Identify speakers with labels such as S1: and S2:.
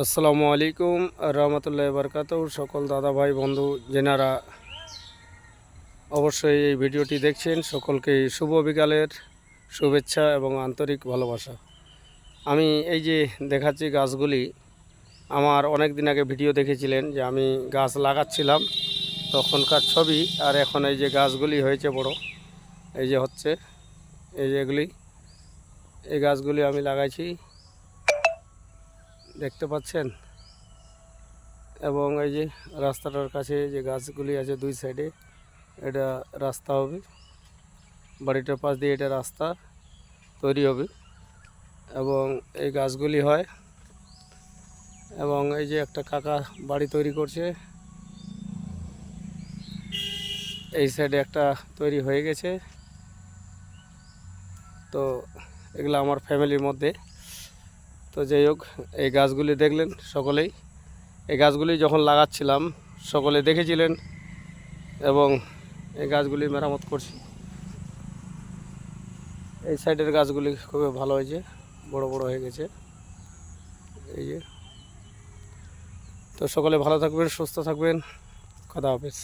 S1: আসসালামু আলাইকুম, রহমতুল্লাহ বরকাত সকল দাদা ভাই, বন্ধু যেনারা অবশ্যই এই ভিডিওটি দেখছেন। সকলকে শুভ বিকালের শুভেচ্ছা এবং আন্তরিক ভালোবাসা। আমি এই যে দেখাচ্ছি গাছগুলি, আমার অনেক দিন আগে ভিডিও দেখেছিলেন যে আমি গাছ লাগাচ্ছিলাম তখনকার ছবি, আর এখন এই যে গাছগুলি হয়েছে বড়, এই যে হচ্ছে, এই যে এগুলি, এই গাছগুলি আমি লাগাইছি। দেখতে পাচ্ছেন? এবং এই যে রাস্তাটার কাছে যে গাছগুলি আছে দুই সাইডে এটা রাস্তা হবে। বাড়িটার পাশ দিয়ে এটা রাস্তা তৈরি হবে। এবং এই গাছগুলি হয়। এবং এই যে একটা কাকা বাড়ি তৈরি করছে। এই সাইডে একটা তৈরি হয়ে গেছে। তো এগুলো আমার ফ্যামিলির মধ্যে। তো যাই হোক, এই গাছগুলি দেখলেন সকলেই। এই গাছগুলি যখন লাগাচ্ছিলাম, সকলে দেখেছিলেন এবং এই গাছগুলি মেরামত করছি। এই সাইডের গাছগুলি খুবই ভালো হয়েছে, বড় বড় হয়ে গেছে। এই যে। তো সকলে ভালো থাকবেন, সুস্থ থাকবেন। কথা হাফেজ।